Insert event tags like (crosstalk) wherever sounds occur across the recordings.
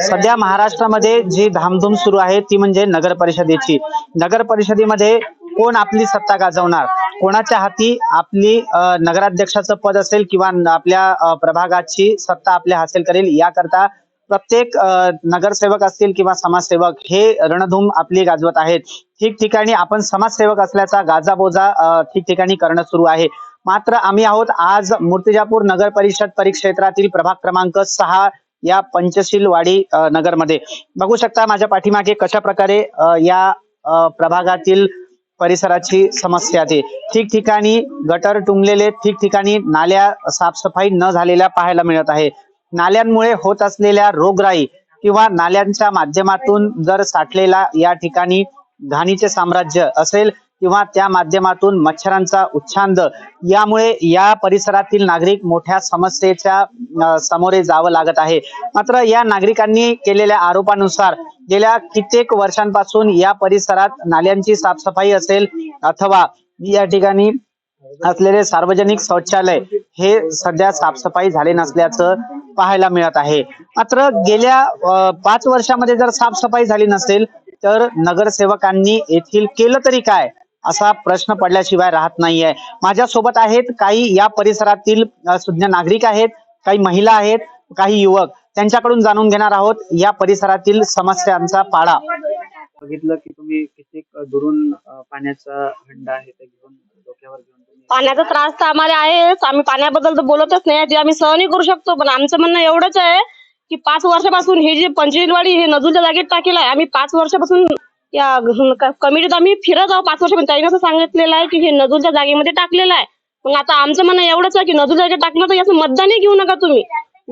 सध्या महाराष्ट्रामध्ये जी धामधूम सुरू आहे ती म्हणजे नगर परिषदेची. नगर परिषदेमध्ये कोण आपली सत्ता गाजवणार? कोणाच्या हाती आपली नगराध्यक्षाचं पद असेल किंवा आपल्या प्रभागाची सत्ता आपल्या हासिल करेल याकरता प्रत्येक नगरसेवक असतील किंवा समाजसेवक हे रणधूम आपली गाजवत आहेत. ठिकठिकाणी आपण समाजसेवक असल्याचा गाजाबोजा ठिकठिकाणी करणं सुरू आहे. मात्र आम्ही आहोत आज मूर्तिजापूर नगर परिषद परिक्षेत्रातील प्रभाग क्रमांक सहा या पंचशीलवाडी नगरमध्ये. बघू शकता माझ्या पाठीमागे कशा प्रकारे या प्रभागातील परिसराची समस्या आहे. ठिकठिकाणी गटर टुंबलेले ठिकठिकाणी नाल्या साफसफाई न झालेल्या पाहायला मिळत आहे. नाल्यांमुळे होत असलेल्या रोगराई किंवा नाल्यांच्या माध्यमातून जर साठलेला या ठिकाणी घाणीचे साम्राज्य असेल किंवा त्या माध्यमातून मच्छरांचा उच्छांद यामुळे या परिसरातील नागरिक मोठ्या समस्येच्या समोरे सामोरे जावं लागत आहे. मात्र या नागरिकांनी केलेल्या आरोपानुसार गेल्या कित्येक वर्षांपासून या परिसरात नाल्यांची साफसफाई असेल अथवा या ठिकाणी असलेले सार्वजनिक शौचालय हे सध्या साफसफाई झाले नसल्याचं पाहायला मिळत आहे. मात्र गेल्या पाच वर्षामध्ये जर साफसफाई झाली नसेल तर नगरसेवकांनी येथील केलं तरी काय? असा प्रश्न पडल्याशिवाय राहत नाहीये. माझ्या सोबत आहेत काही या परिसरातील सुज्ञ नागरिक आहेत काही महिला आहेत काही युवक. त्यांच्याकडून जाणून घेणार आहोत या परिसरातील समस्यांचा पाडा. बघितलं की तुम्ही कित्येक दुरून पाण्याचा हंडा आहे ते घेऊन डोक्यावर घेऊन पाण्याचा त्रास तर आम्हाला आहेच. आम्ही पाण्याबद्दल तर बोलतच नाही. जे आम्ही सहनही करू शकतो पण आमचं म्हणणं एवढंच आहे की पाच वर्षापासून हे जे पंचवीलवाडी हे नजूच्या जागेत टाकेल आहे आम्ही पाच वर्षापासून या घ- क- कमिटीत आम्ही फिरत आहोत पाच वर्षापासून त्यांनी असं सांगितलेलं आहे की हे नजूच्या जागेमध्ये टाकलेलं आहे. मग आता आमचं म्हणणं एवढंच आहे की नजूच्या जागेत टाकलं तर याचं मतदानही घेऊ नका तुम्ही.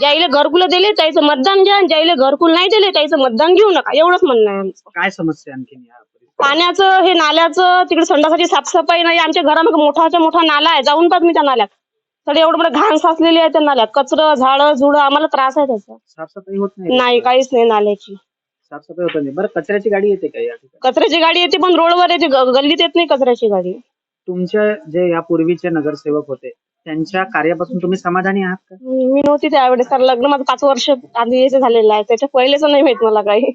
ज्याईले घरकुल दिले त्याचं मतदान घ्या आणि ज्याईले घरकुल नाही दिले त्याचं मतदान घेऊ नका. एवढंच म्हणणं आहे आमचं. काय समस्या आणखीन या परिसरात? पाण्याचं हे नाल्याचं तिकडे संडासाची साफसफाई नाही. आमच्या घरामध्ये मोठाच्या मोठा नाला आहे. जाऊन पाहत मी त्या नाल्यात. तर एवढं मोठं घाण साचलेली आहे त्या नाल्यात. कचरं झाडं झुडं आम्हाला त्रास आहे त्याचा. साफसफाई होत नाही काहीच नाही नाल्याची. साफसफाई होत नाही. बरं कचऱ्याची गाडी येते का या ठिकाणी? कचऱ्याची गाडी येते पण रोडवर येते ग- गल्लीत येत नाही कचऱ्याची गाडी. तुमचे जे या पूर्वीचे नगरसेवक होते त्यांच्या कार्यापासून तुम्ही समाधानी आहात का? मी नव्हती त्यावेळेस. तर लग्न माझं पाच वर्ष आधी याचं झालेलं आहे. त्याच्या पहिलेच नाही माहीत मला काही.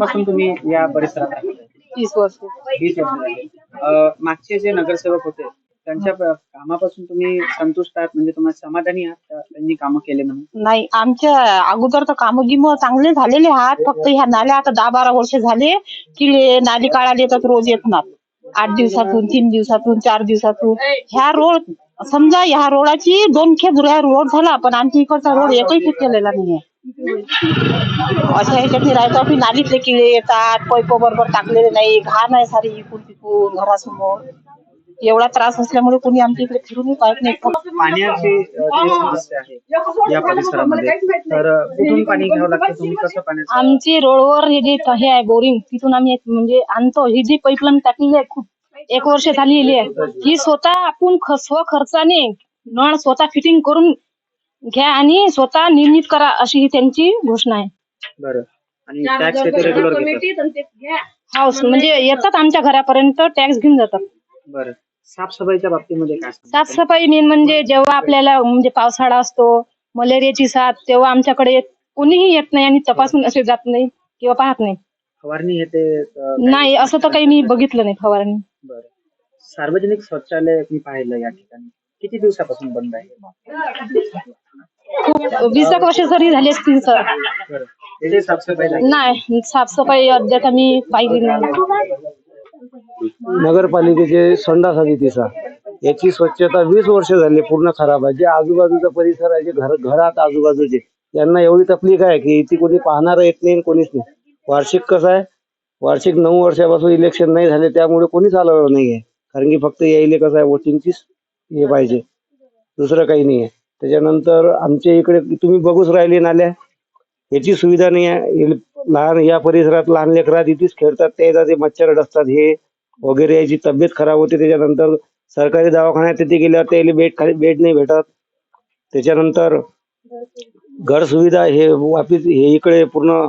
पासून तुम्ही या परिसरात राहताय? तीस वर्ष. वीस वर्ष झाली. अं, मागचे जे नगरसेवक होते त्यांच्या प- कामापासून तुम्ही संतुष्ट आहात? म्हणजे तुम्हाला समाधानी आहात? त्यांनी कामं केले म्हणून? नाही आमच्या अगोदर तर काम गिम चांगले झालेले आहात. फक्त ह्या नाल्या आता दहा बारा वर्ष झाले की नाली काढायला येतात रोज येतात आठ दिवसातून तीन दिवसातून चार दिवसातून. ह्या रोड समजा ह्या रोडाची दोन खेप रोड झाला पण आमच्या इकडचा रोड एकही खेप केलेला नाहीये. अशा ह्याच्यातनी राहतो की नालीतले किडे येतात पैप बरोबर टाकलेले नाही घाण आहे सारी इकून तिकून घरासमोर. एवढा त्रास असल्यामुळे कोणी आमच्या इकडे फिरूनही पाहत नाही. फक्त पाण्याची अं, जी समस्या आहे. या परिसरामध्ये. तर अं, कुठून पाणी घ्यावं लागतं? तुम्ही कसं पाण्याचं आमची रोडवर हे जे हे आहे बोरिंग तिथून आम्ही म्हणजे आणतो. ही जी पाईपलाईन टाकलेली आहे खूप एक वर्ष झालेली आहे. ही स्वतः आपण ख- स्वखर्चाने नळ स्वतः फिटिंग करून घ्या आणि स्वतः निर्मित करा अशी ही त्यांची घोषणा आहे. बरं. आणि टॅक्स रेग्युलर हाऊस म्हणजे येतात आमच्या घरापर्यंत टॅक्स घेऊन जातात. बरं. साफसफाईच्या बाबतीमध्ये काय? साफसफाई मेन म्हणजे जेव्हा आपल्याला म्हणजे पावसाळा असतो मलेरियाची साथ तेव्हा आमच्याकडे येत- कोणीही येत नाही आणि तपासून असे जात नाही किंवा पाहत नाही. फवारणी ते अं, नाही असं तर काही मी बघितलं नाही फवारणी. बरं. सार्वजनिक शौचालय मी पाहिलं या ठिकाणी. किती दिवसापासून बंद आहे? खूप वीस एक वर्ष तरी झाली असतील सर बरं. साफसफाई झाली. नाही साफसफाई अद्याप आम्ही पाहिली नाही. नगरपालिकेचे संडा समितीचा तिचा. याची स्वच्छता वीस वर्ष झाली पूर्ण खराब आहे. जे आजूबाजूचा परिसर आहे जे घर घरात आजूबाजूचे यांना एवढी तकलीफ आहे की इथे कोणी पाहणार येत नाही आणि कोणीच नाही. वार्षिक कसं आहे? वार्षिक नऊ वर्षापासून इलेक्शन नाही झाले त्यामुळे कोणीच आलं नाहीये कारण की फक्त यायले कसं आहे वोटिंगचीच हे पाहिजे. दुसरं काही नाही आहे. त्याच्यानंतर आमच्या इकडे तुम्ही बघूच राहिले नाल्या. याची सुविधा नाही आहे. लहान या परिसरात लहान लेकरात इथेच खेळतात. त्याचा ते मच्छर डसतात. हे वगैरे याची तब्येत खराब होते त्याच्यानंतर सरकारी दवाखान्यात तिथे गेल्यावर त्याला बेड खाली बेड नाही भेटत. त्याच्यानंतर घर सुविधा हे वापिस हे इकडे पूर्ण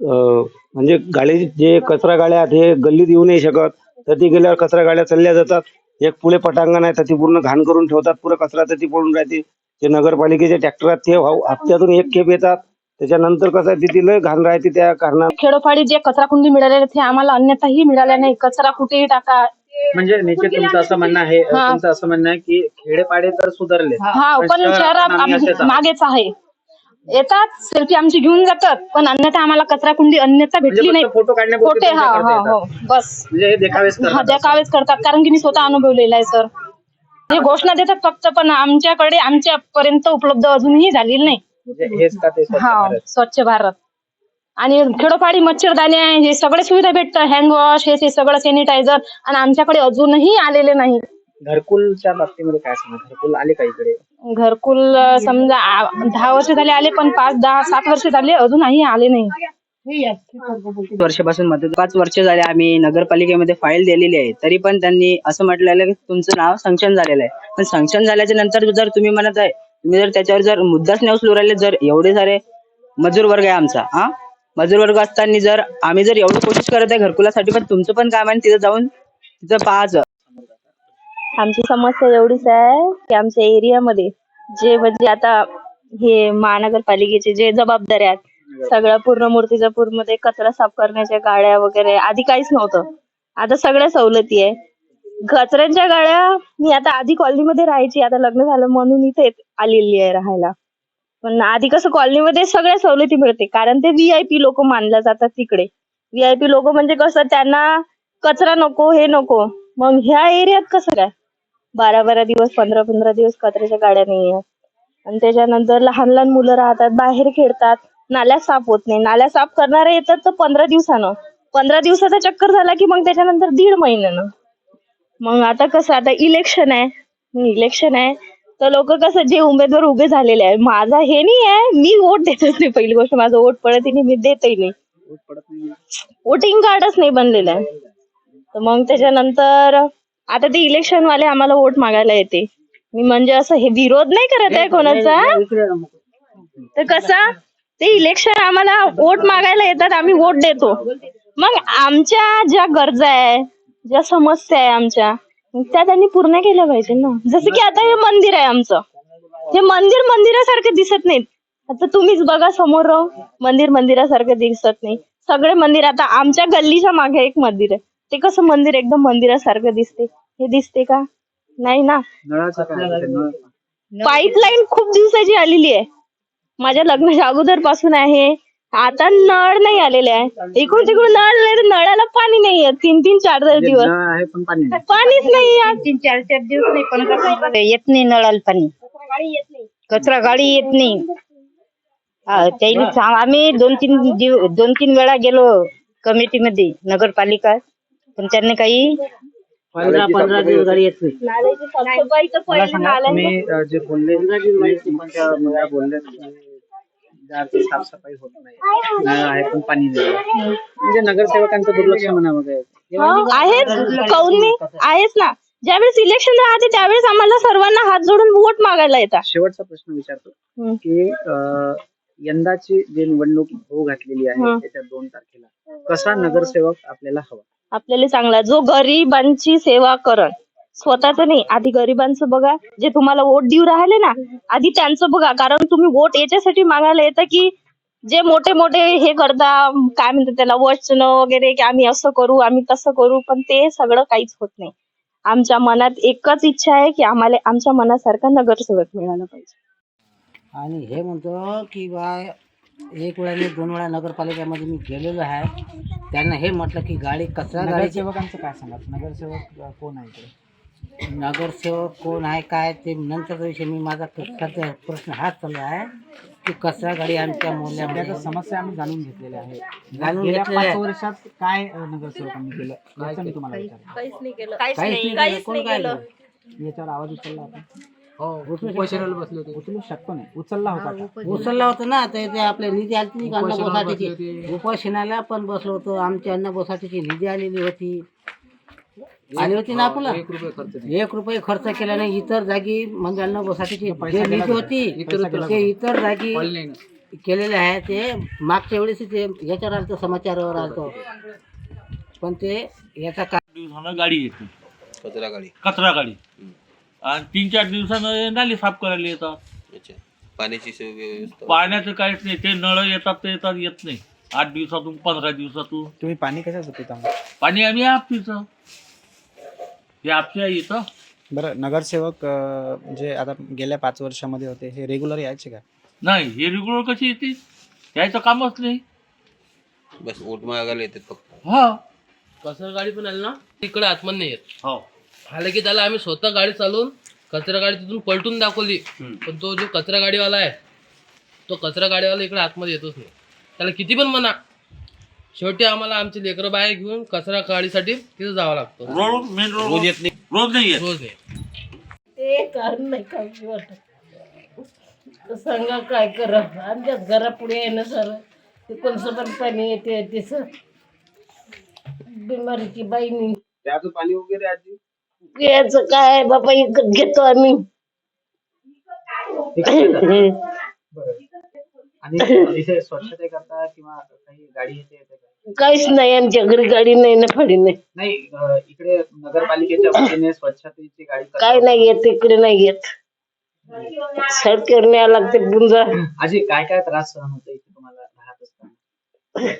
म्हणजे गाडी जे कचरा गाड्या आहेत हे गल्लीत येऊ नाही शकत. तर ती गेल्यावर कचरा गाड्या चालल्या जातात. एक पुढे पटांगण आहे तर ती पूर्ण घाण करून ठेवतात. पुरं कचरा तर ती पडून राहते. जे नगरपालिकेचे ट्रॅक्टरात आहेत ते हप्त्यातून एक खेप येतात. त्याच्यानंतर कसं आहे तिथे लय घाण राहते त्या कारणाने. खेडोपाडी जे कचरा कुंडी मिळालेले ते आम्हाला अन्यथाही मिळाल्या नाही. कचरा कुठेही टाका. म्हणजे निश्चित तुमचं असं म्हणणं आहे हा. तुमचं असं म्हणणं आहे की खेडेपाडे तर सुधारले हा पण पण शहरात आम्ही. मागेच आहे. येतात सेल्फी आमची घेऊन जातात पण अन्यथा आम्हाला कचरा कुंडी अन्यथा भेटली म्हणजे नाही. फक्त फोटो काढण्यापुरते खोटे हा हा येतात. हो बस. म्हणजे हे देखावेच हा करतात त्या कावेच करतात कारण की मी स्वतः अनुभवलेला आहे सर हे घोषणा देतात फक्त पण आमच्याकडे आमच्यापर्यंत उपलब्ध अजूनही झालेली नाही. हेच का ते स्वच्छ हा भारत. स्वच्छ भारत. आणि खेडोपाडी मच्छरदाणी आहे हे सगळे सुविधा भेटतात हँडवॉश हे ते सगळं सॅनिटायझर आणि आमच्याकडे अजूनही आलेले नाही. घरकुलच्या बाबतीमध्ये काय सांगा घरकुल आले का इकडे? घरकुल अं, समजा आ- दहा वर्ष झाले आले पण पाच दहा सात वर्ष झाले अजूनही आले नाही. वर्षापासून मदत पाच वर्ष झाले आम्ही नगरपालिकेमध्ये फाईल दिलेली आहे. तरी पण त्यांनी असं म्हटलेलं की तुमचं नाव सँक्शन झालेलं आहे. पण सँक्शन झाल्याच्यानंतर जर तुम्ही म्हणत आहे तुम्ही जर त्याच्यावर जर मुद्दाच नाही उचलू राहिले जर एवढे सारे मजूर वर्ग आहे आमचा हा? मजूर वर्ग असताना जर आम्ही जर एवढी कोशिश करत आहे घरकुलासाठी पण तुमचं पण काम आहे तिथं जाऊन तिथं पाहायचं. आमची समस्या एवढीच आहे की आमच्या एरियामध्ये जे म्हणजे आता हे महानगरपालिकेचे जे जबाबदाऱ्या आहेत सगळ्या पूर्ण मूर्तिजापूरमध्ये कचरा साफ करण्याच्या गाड्या वगैरे आधी काहीच नव्हतं. आता सगळ्या सवलती आहे. कचऱ्यांच्या गाड्या मी आता आधी कॉलनीमध्ये राहायची आता लग्न झालं म्हणून इथे आलेली आहे राहायला. पण आधी कसं कॉलनीमध्ये सगळ्या सवलती मिळते कारण ते व्हीआयपी लोक मानल्या जातात तिकडे. व्हीआयपी लोक म्हणजे कसं त्यांना कचरा नको हे नको. मग ह्या एरियात कसं काय? बारा बारा दिवस पंधरा पंधरा दिवस कचऱ्याच्या गाड्या नाही आहेत. आणि त्याच्यानंतर लहान लहान मुलं राहतात बाहेर खेळतात नाल्या साफ होत नाही. नाल्या साफ करणारे येतात तर पंधरा दिवसानं. पंधरा दिवसाचा चक्कर झाला की मग त्याच्यानंतर दीड महिन्यानं. मग आता कसं आता इलेक्शन आहे. इलेक्शन आहे. तर लोक कसं जे उमेदवार उभे झालेले आहे माझा हे नाही आहे मी वोट देतच नाही. पहिली गोष्ट माझं वोट पडत नाही मी देतही नाही. वोटिंग कार्डच नाही बनलेलं आहे. तर मग त्याच्यानंतर आता ते इलेक्शन वाले आम्हाला वोट मागायला येते. मी म्हणजे असं हे विरोध नाही करत आहे कोणाचा. तर कसं ते इलेक्शन आम्हाला वोट मागायला येतात आम्ही वोट देतो. मग आमच्या ज्या गरजा आहे ज्या समस्या आहे आमच्या त्या त्यांनी पूर्ण केल्या पाहिजे ना. जसं की आता हे मंदिर आहे आमचं. हे मंदिर मंदिरासारखं दिसत नाहीत. आता तुम्हीच बघा समोर मंदिर मंदिरासारखं दिसत नाही. सगळे मंदिर आता आमच्या गल्लीच्या मागे एक मंदिर आहे. ते कसं मंदिर एकदम मंदिरासारखं दिसते. हे दिसते का? नाही ना. पाईपलाईन खूप दिवसाची आलेली आहे. माझ्या लग्नाच्या अगोदरपासून आहे. आता नळ नाही आलेले आहे. इकडून तिकडून नळ नाही तर नळाला पाणी नाही आहे. तीन तीन चार चार दिवस. आहे पण पाणी नाही. पाणीच नाही आहे. तीन चार चार दिवस नाही पंधरा येत नाही नळाला पाणी. कचरा गाडी येत नाही. हा, त्याने सांग- आम्ही दोन तीन दिव दोन तीन वेळा गेलो कमिटीमध्ये नगरपालिका. पण त्यांनी काही पंधरा पंधरा दिवस गाडी येत नाही. नाल्याची साफसफाई तर मला पहिले सांगा नाल्या तुम्ही अं, जे बोलले तुम्ही मुख्य मुद्दा बोलले. की गारची साफसफाई होत नाही. नळ आहे पण पाणी नाही. म्हणजे नगरसेवकांचं दुर्लक्ष म्हणावं काय हो, आहेच. काऊन नाही आहेच ना. ज्यावेळेस इलेक्शन राहते त्यावेळेस आम्हाला सर्वांना हात जोडून वोट मागायला येतात. शेवटचा प्रश्न विचारतो. की अं, यंदाची जी निवडणूक होऊ घातलेली आहे हं. त्याच्या दोन तारखेला कसा नगरसेवक आपल्याला हवा? आपल्याला चांगला जो गरिबांची सेवा करण स्वतःच नाही आधी गरिबांचं बघा. जे तुम्हाला वोट देऊ राहिले ना आधी त्यांचं बघा. कारण तुम्ही वोट याच्यासाठी मागायला येतं की जे मोठे मोठे हे करता काय म्हणतात त्याला वचन वगैरे की आम्ही असं करू आम्ही तसं करू पण ते सगळं काहीच होत नाही. आमच्या मनात एकच इच्छा आहे की आम्हाला आमच्या मनासारखा नगरसेवक मिळाला पाहिजे. आणि हे म्हणतो की बा एक वेळा मी दोन वेळा नगरपालिकेमध्ये मी गेलेलो आहे. त्यांना हे म्हटलं की गाडी कचरा गाडी नगरसेवकांचं काय सांगा नगरसेवक कोण आहे इकडे? नगरसेवक कोण आहे काय ते नंतरचा विषय मी माझा सध्या प्रश्न हाच चालू आहे की कचरा गाडी आमच्या मोहल्ल्यामध्ये सध्याच्या समस्या आम्ही जाणून घेतलेल्या आहेत जाणून गेल्या घेतलेल्या पाच आहेत. वर्षात काय अं, नगरसेवकांनी केलं? याचं मी तुम्हाला काहीच नाही केलं. काहीच नाही केलं. कोण काय केलं? याच्यावर आवाज उचलला आपण. हो उपोषणाला बसले होते उचलू शकतो. नाही. उचलला होता का? उचलला. होता ना ते ते आपले निधी आली नाही का अन्न बसाठीची उपोषणाला पण बसलो होतो. आमच्या अन्न बसाठीची निधी आलेली होती. आली होती ना आपलं? एक रुपये खर्च केला. नाही इतर जागी म्हणजे जे निधी होती ते. इतर जागी केलेले आहे ते मागच्या वेळेस ते याच्यावर आलतो समाचारावर आलतो. पण ते याचा का दिवसानं गाडी येते. कचरा गाडी. कचरा गाडी. आणि तीन चार दिवसानं नाली साफ करायला येतात. पाण्याची सोय व्यवस्था पाण्याचं काहीच नाही. ते नळ येतात ते येतात येत नाही. आठ दिवसातून पंधरा दिवसातून. तुम्ही पाणी कशाचं पिता? मग? पाणी आम्ही आपटीचं. हे आपच्या इथं. बरं नगरसेवक अं, म्हणजे आता गेल्या पाच वर्षामध्ये होते हे रेग्युलर यायचे का? नाही हे रेग्युलर कशी येते यायचं कामच नाही. बस वोट मागायला येतात फक्त. हा. कचरा गाडी पण आली ना तिकडे आतमध्ये नाही येत. हो. आलं की त्याला आम्ही स्वतः गाडी चालवून कचरा गाडी तिथून पलटून दाखवली. पण तो जो कचरा गाडीवाला आहे तो कचरा गाडीवाला इकडे आतमध्ये येतच नाही. त्याला किती पण म्हणा. शेवटी आम्हाला आमचे लेकरं बाहेर घेऊन कचरा गाडीसाठी तिथं जावं लागतं. रोड मेन रोड रोज येत नाही. रोज नाही येत. रोज नाही. ते कारण नाही काही वाटत सांगा काय करा आमच्याच घरापुढे आहे ना सर. ते कोणचं पण पाणी येते ते सर बिमारीची बाईनी त्याचं पाणी वगैरे आधी? याचं काय? बाबा इकत घेतो आम्ही. (laughs) आणि (laughs) इथे स्वच्छते करता किंवा काही गाडी येते येते का? काहीच नाही आमच्या घरी गाडी नाही ना फाडी नाही. नाही अं, इकडे नगरपालिकेच्या वतीने स्वच्छतेची गाडी करता. काय नाही येत इकडे नाही येत. सडकेवर न्यावं लागते गुंजा आजी काय काय त्रास सहन होतो इथे तुम्हाला राहत असताना?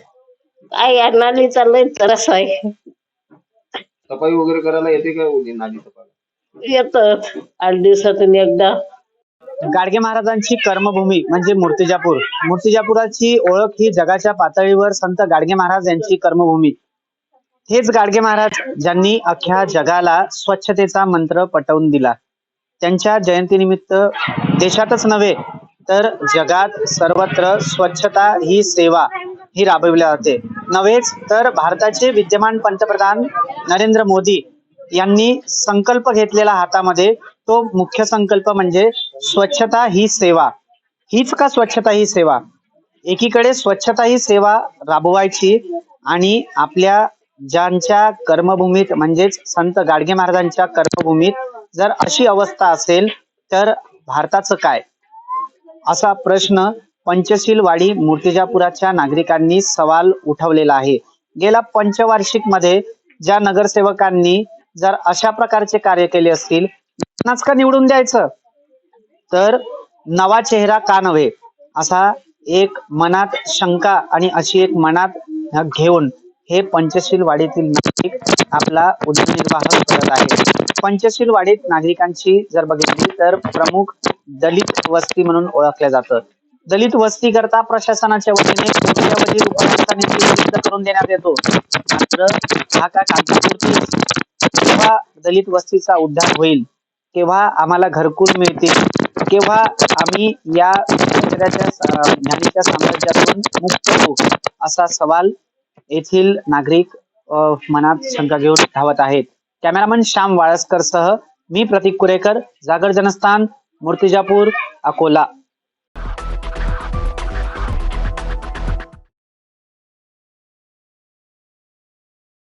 काय या नालीचा लय त्रास आहे. सफाई वगैरे करायला येते का नाली सफाई? येतात आठ दिवसातून एकदा. गाडगे महाराजांची कर्मभूमी म्हणजे मूर्तिजापूर. मूर्तिजापुराची ओळख ही जगाच्या पातळीवर संत गाडगे महाराज यांची कर्मभूमी. हेच गाडगे महाराज ज्यांनी अख्ख्या जगाला स्वच्छतेचा मंत्र पटवून दिला. त्यांच्या जयंतीनिमित्त देशातच नव्हे तर जगात सर्वत्र स्वच्छता ही सेवा ही राबविली जाते. नव्हेच तर भारताचे विद्यमान पंतप्रधान नरेंद्र मोदी यांनी संकल्प घेतलेला हातामध्ये तो मुख्य संकल्प म्हणजे स्वच्छता ही सेवा. हीच का स्वच्छता ही सेवा? एकीकडे स्वच्छता ही सेवा राबवायची आणि आपल्या ज्यांच्या कर्मभूमीत म्हणजेच संत गाडगे महाराजांच्या कर्मभूमीत जर अशी अवस्था असेल तर भारताचं काय? असा प्रश्न पंचशीलवाडी मूर्तिजापुराच्या नागरिकांनी सवाल उठवलेला आहे. गेल्या पंचवार्षिकमध्ये ज्या नगरसेवकांनी जर अशा प्रकारचे कार्य केले असतील त्यांनाच का निवडून द्यायचं. तर नवा चेहरा का नव्हे? असा एक मनात शंका आणि अशी एक मनात घेऊन हे पंचशील वाडीतील नागरिक आपला उदरनिर्वाह करत आहेत. पंचशील वाडीत नागरिकांची जर बघितली तर प्रमुख दलित वस्ती म्हणून ओळखल्या जातं. दलित वस्ती करता प्रशासनाच्या वतीने कोट्यावधी रुपयांचा निधी उपलब्ध करून देण्यात येतो. मात्र हा का कागदापुरती जेव्हा दलित वस्तीचा उद्धार होईल तेव्हा आम्हाला घरकुल मिळतील केव्हा आम्ही या कचऱ्याच्या साम्राज्यातून मुक्त होऊ असा सवाल येथील नागरिक मनात शंका घेऊन धावत आहेत. कॅमेरामन श्याम वाळसकर सह मी प्रतीक कुरेकर जागर जनस्थान मूर्तिजापूर अकोला.